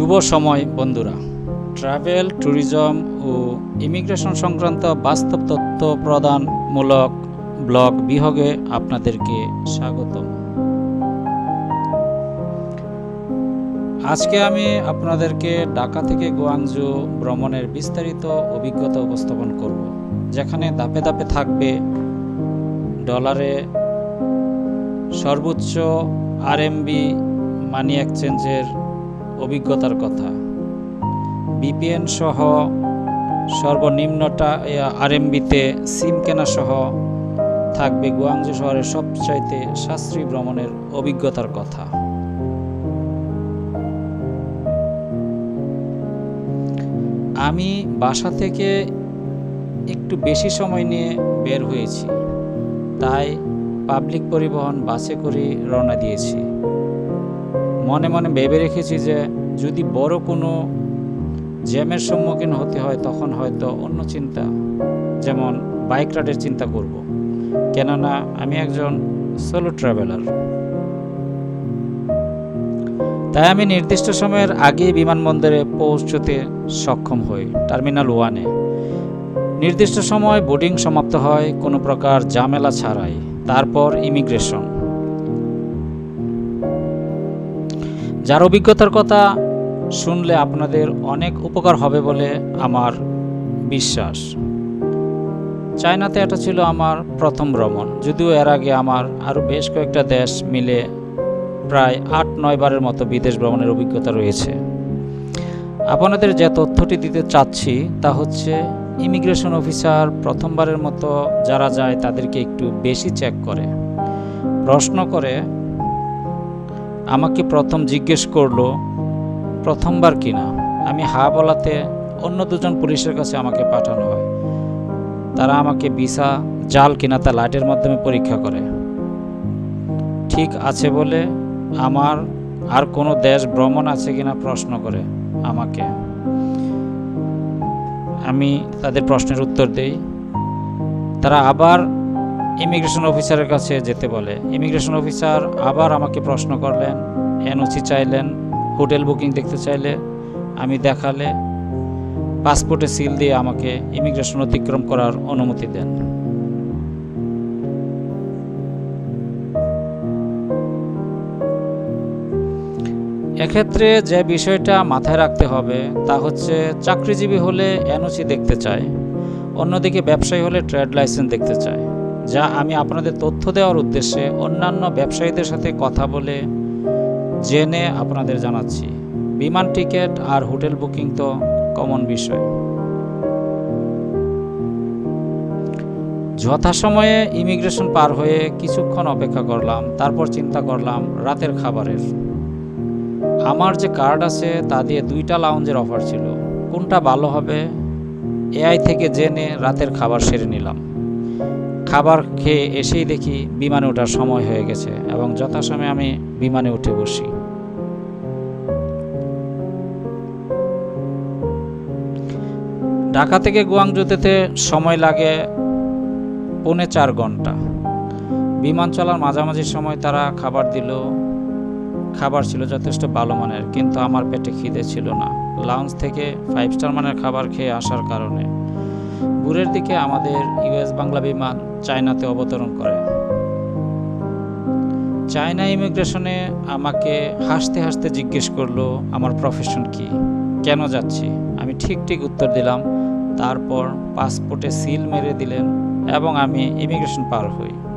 শুভ সময়, বন্ধুরা। Travel, tourism ও immigration সংক্রান্ত বাস্তব তথ্য প্রদানমূলক ব্লগ বিভাগে আপনাদেরকে স্বাগতম। আজকে আমি আপনাদেরকে ঢাকা থেকে গোয়াংজু ভ্রমণের বিস্তারিত অভিজ্ঞতা উপস্থাপন করব, যেখানে ধাপে ধাপে থাকবে ডলারে সর্বোচ্চ আরএমবি মানি এক্সচেঞ্জের অভিজ্ঞতার কথা। বিপিএন সহ সর্বনিম্নটা আরএমবিতে সিম কেনা সহ থাকবে গুয়াংজু শহরের সবচাইতে সাশ্রয়ী ভ্রমণের অভিজ্ঞতার কথা। আমি বাসা থেকে একটু বেশি সময় নিয়ে বের হয়েছি, তাই পাবলিক পরিবহন বাসে করে রওনা দিয়েছি। মনে মনে ভেবে রেখেছি যে যদি বড় কোনো জ্যামের সম্মুখীন হতে হয়, তখন হয়তো অন্য চিন্তা, যেমন বাইক রাইডের চিন্তা করব। কেননা আমি একজন সোলো ট্রাভেলার তাই আমি নির্দিষ্ট সময়ের আগে বিমানবন্দরে পৌঁছতে সক্ষম হই টার্মিনাল ওয়ানে নির্দিষ্ট সময় বোর্ডিং সমাপ্ত হয়, কোনো প্রকার জামেলা ছাড়াই। তারপর ইমিগ্রেশন। যার অভিজ্ঞতার কথা শুনলে আপনাদের অনেক উপকার হবে বলে আমার বিশ্বাস। চায়নাতে এটা ছিল আমার প্রথম ভ্রমণ, যদিও এর আগে আমার আরও বেশ কয়েকটা দেশ মিলে প্রায় আট নয় বারের মতো বিদেশ ভ্রমণের অভিজ্ঞতা রয়েছে। আপনাদের যে তথ্যটি দিতে চাচ্ছি তা হচ্ছে, ইমিগ্রেশন অফিসার প্রথমবারের মতো যারা যায় তাদেরকে একটু বেশি চেক করে। প্রশ্ন করে আমাকে প্রথম জিজ্ঞেস করল, প্রথমবার কিনা আমি হা বলাতে অন্য দুজন পুলিশের কাছে আমাকে পাঠানো হয়। তারা আমাকে ভিসা, জাল কিনা তা লাইটের মাধ্যমে পরীক্ষা করে। ঠিক আছে বলে আমার আর কোনো দেশ ভ্রমণ আছে কিনা প্রশ্ন করে আমাকে। আমি তাদের প্রশ্নের উত্তর দেই। তারা আবার ইমিগ্রেশন অফিসারের কাছে যেতে বলে। ইমিগ্রেশন অফিসার আবার আমাকে প্রশ্ন করলেন, এনওসি চাইলেন, হোটেল বুকিং দেখতে চাইলে, আমি দেখালে, পাসপোর্টে সিল দিয়ে আমাকে ইমিগ্রেশন অতিক্রম করার অনুমতি দেন। এক্ষেত্রে যে বিষয়টা মাথায় রাখতে হবে, তা হচ্ছে চাকরিজীবী হলে এনওসি দেখতে চায়, অন্যদিকে ব্যবসায়ী হলে ট্রেড লাইসেন্স দেখতে চায়। যা আমি আপনাদের তথ্য দেওয়ার উদ্দেশ্যে অন্যান্য ব্যবসায়ীদের সাথে কথা বলে জেনে আপনাদের জানাচ্ছি। বিমান টিকিট আর হোটেল বুকিং তো কমন বিষয়। যথাসময়ে ইমিগ্রেশন পার হয়ে কিছুক্ষণ অপেক্ষা করলাম, তারপর চিন্তা করলাম রাতের খাবারের। আমার যে কার্ড আছে, তা দিয়ে দুইটা লাউঞ্জের অফার ছিল। কোনটা ভালো হবে? এআই থেকে জেনে রাতের খাবার সেরে নিলাম। খাবার খেয়ে এসেই দেখি বিমানে ওঠার সময় হয়ে গেছে এবং যথাসময়ে আমি বিমানে উঠে বসি। ঢাকা থেকে গুয়াংজু যেতে সময় লাগে পৌনে চার ঘণ্টা। বিমান চলার মাঝামাঝি সময় তারা খাবার দিল। খাবার ছিল যথেষ্ট ভালো মানের, কিন্তু আমার পেটে খিদে ছিল না। লাউঞ্জ থেকে ফাইভ স্টার মানের খাবার খেয়ে আসার কারণে। ভোরের দিকে আমাদের ইউএস বাংলা বিমান চায়নাতে অবতরণ করে। চায়না ইমিগ্রেশনে আমাকে হাসতে হাসতে জিজ্ঞেস করল, আমার প্রফেশন কি? কেন যাচ্ছি? আমি ঠিক ঠিক উত্তর দিলাম, তারপর পাসপোর্টে সিল মেরে দিলেন এবং আমি ইমিগ্রেশন পার হই।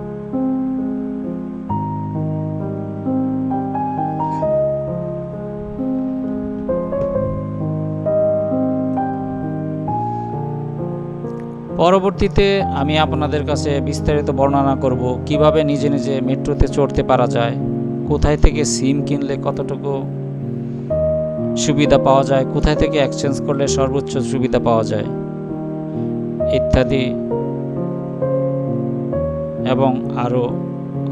পরবর্তীতে আমি আপনাদের কাছে বিস্তারিত বর্ণনা করব কীভাবে নিজে নিজে মেট্রোতে চড়তে পারা যায়, কোথায় থেকে সিম কিনলে কতটুকু সুবিধা পাওয়া যায়, কোথায় থেকে এক্সচেঞ্জ করলে সর্বোচ্চ সুবিধা পাওয়া যায় ইত্যাদি এবং আরও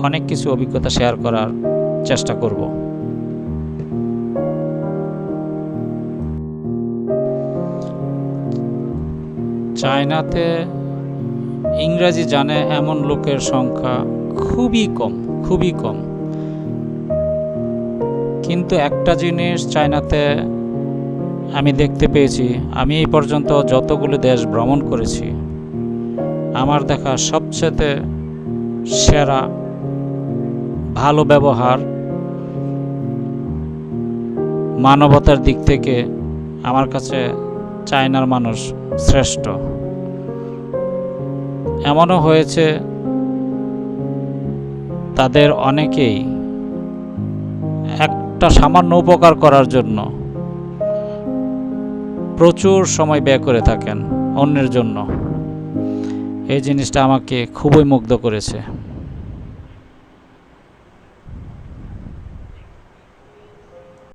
অনেক কিছু অভিজ্ঞতা শেয়ার করার চেষ্টা করব। চায়নাতে ইংরাজি জানে এমন লোকের সংখ্যা খুবই কম খুবই কম। কিন্তু একটা জিনিস চায়নাতে আমি দেখতে পেয়েছি, আমি এই পর্যন্ত যতগুলো দেশ ভ্রমণ করেছি, আমার দেখা সবচেয়ে সেরা, ভালো ব্যবহার মানবতার দিক থেকে আমার কাছে চায়নার মানুষ শ্রেষ্ঠ। এমনও হয়েছে তাদের অনেকেই একটা সামান্য উপকার করার জন্য প্রচুর সময় ব্যয় করে থাকেন অন্যের জন্য। এই জিনিসটা আমাকে খুবই মুগ্ধ করেছে।